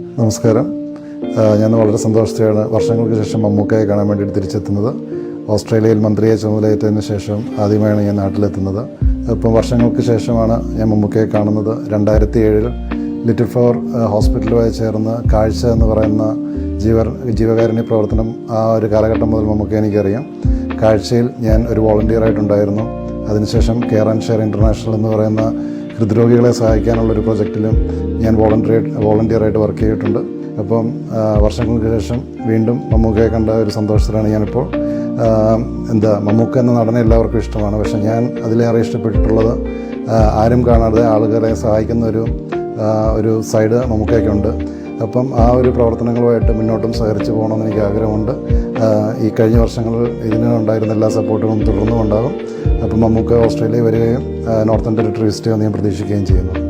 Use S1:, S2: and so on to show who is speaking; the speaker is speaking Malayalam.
S1: നമസ്കാരം. ഞാൻ വളരെ സന്തോഷത്തോടെയാണ് വർഷങ്ങൾക്ക് ശേഷം മമ്മൂക്കയെ കാണാൻ വേണ്ടിയിട്ട് തിരിച്ചെത്തുന്നത്. ഓസ്ട്രേലിയയിൽ മന്ത്രിയെ ചുമതലയേറ്റതിന് ശേഷം ആദ്യമായാണ് ഞാൻ നാട്ടിലെത്തുന്നത്. ഇപ്പം വർഷങ്ങൾക്ക് ശേഷമാണ് ഞാൻ മമ്മൂക്കയെ കാണുന്നത്. രണ്ടായിരത്തി ഏഴിൽ ലിറ്റിൽ ഫ്ലവർ ഹോസ്പിറ്റലുമായി ചേർന്ന് കാഴ്ച എന്ന് പറയുന്ന ജീവ ജീവകാരുണ്യ പ്രവർത്തനം ആ ഒരു കാലഘട്ടം മുതൽ മമ്മൂക്ക എനിക്കറിയാം. കാഴ്ചയിൽ ഞാൻ ഒരു വോളണ്ടിയറായിട്ടുണ്ടായിരുന്നു. അതിനുശേഷം കെയർ ആൻഡ് ഷെയർ ഇന്റർനാഷണൽ എന്ന് പറയുന്ന ഹൃദ്രോഗികളെ സഹായിക്കാനുള്ളൊരു പ്രൊജക്റ്റിലും ഞാൻ വോളണ്ടിയർ വോളണ്ടിയറായിട്ട് വർക്ക് ചെയ്തിട്ടുണ്ട്. അപ്പം വർഷങ്ങൾക്ക് ശേഷം വീണ്ടും മമ്മൂക്കയെ കണ്ട ഒരു സന്തോഷത്തിലാണ് ഞാനിപ്പോൾ. എന്താ മമ്മൂക്ക എന്ന നടനെ എല്ലാവർക്കും ഇഷ്ടമാണ്. പക്ഷേ ഞാൻ അതിലേറെ ഇഷ്ടപ്പെട്ടിട്ടുള്ളത് ആരും കാണാതെ ആളുകളെ സഹായിക്കുന്ന ഒരു ഒരു സൈഡ് മമ്മൂക്കയ്ക്കുണ്ട്. അപ്പം ആ ഒരു പ്രവർത്തനങ്ങളുമായിട്ട് മുന്നോട്ടും സഹകരിച്ച് പോകണമെന്ന് എനിക്ക് ആഗ്രഹമുണ്ട്. ഈ കഴിഞ്ഞ വർഷങ്ങളിൽ ഇതിന് ഉണ്ടായിരുന്ന എല്ലാ സപ്പോർട്ടുകളും തുടർന്നും ഉണ്ടാകും അപ്പം നമുക്ക് ഓസ്ട്രേലിയ വരികയും നോർത്തേൺ ടെറിട്ടറി വിസിറ്റ് ഞാൻ പ്രതീക്ഷിക്കുകയും ചെയ്യുന്നു.